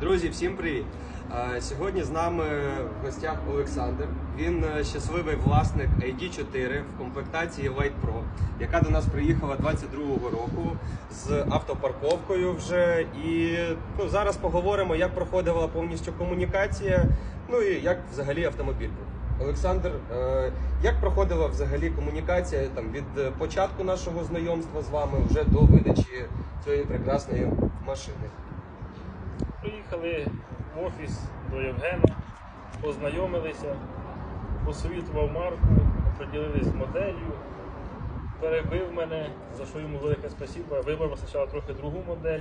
Друзі, всім привіт! Сьогодні з нами в гостях Олександр. Він е, щасливий власник ID4 в комплектації Light Pro, яка до нас приїхала 22-го року з автопарковкою вже. І ну, зараз поговоримо, як проходила повністю комунікація, ну і як взагалі автомобіль був. Олександр, е, як проходила взагалі комунікація там від початку нашого знайомства з вами вже до видачі цієї прекрасної машини? Приїхали в офіс до Євгена, познайомилися, посовітував марку, оприділились з моделлю, перебив мене, за що йому велике спасибо. Вибрав спочатку трохи другу модель,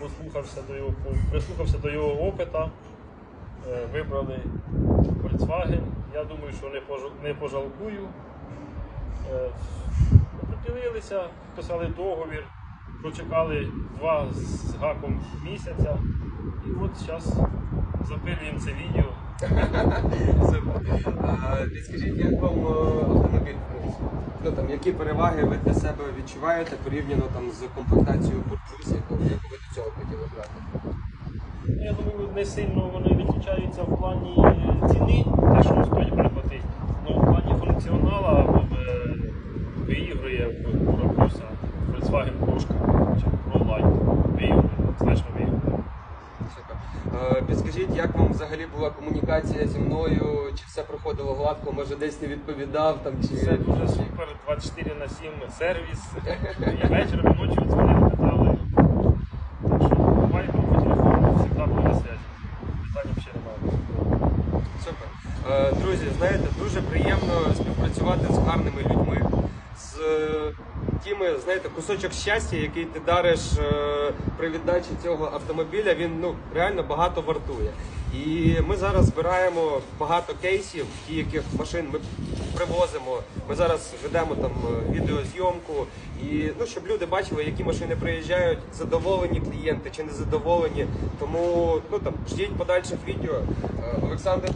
послухався до його, прислухався до його опита, Е, вибрали Volkswagen. Я думаю, що не, пожал- не пожалкую. Е, Оприділилися, писали договір, прочекали два з гаком місяця. І от зараз запилюємо це відео. Підскажіть, як вам е, автомобіль? Ну, там, які переваги ви для себе відчуваєте порівняно там, з комплектацією Purchase, яку, яку ви до цього хотіли брати? Я думаю, не сильно вони відрізняються в плані ціни, те, що стоїть переплатити. Ну, в плані функціонала е, виігрує в Puro Plus, Volkswagen Porsche чи Pro Line виігрує, значно виігрує. Супер. Е, Підскажіть, як вам взагалі була комунікація зі мною? Чи все проходило гладко, може десь не відповідав там, чи Все дуже супер, 24 на 7 сервіс. І вечором, і ночі дзвонили, питали. Так що буває по телефону, завжди були на связі. Питань взагалі немає. Супер. Е, Друзі, знаєте, дуже приємно співпрацювати з гарними людьми, е, знаєте, кусочок щастя, який ти дариш е, при віддачі цього автомобіля, він ну реально багато вартує. І ми зараз збираємо багато кейсів, ті, яких машин ми привозимо. Ми зараз ведемо там е, відеозйомку, і ну щоб люди бачили, які машини приїжджають, задоволені клієнти чи не задоволені. Тому ну там ждіть подальших відео. Е, Олександр,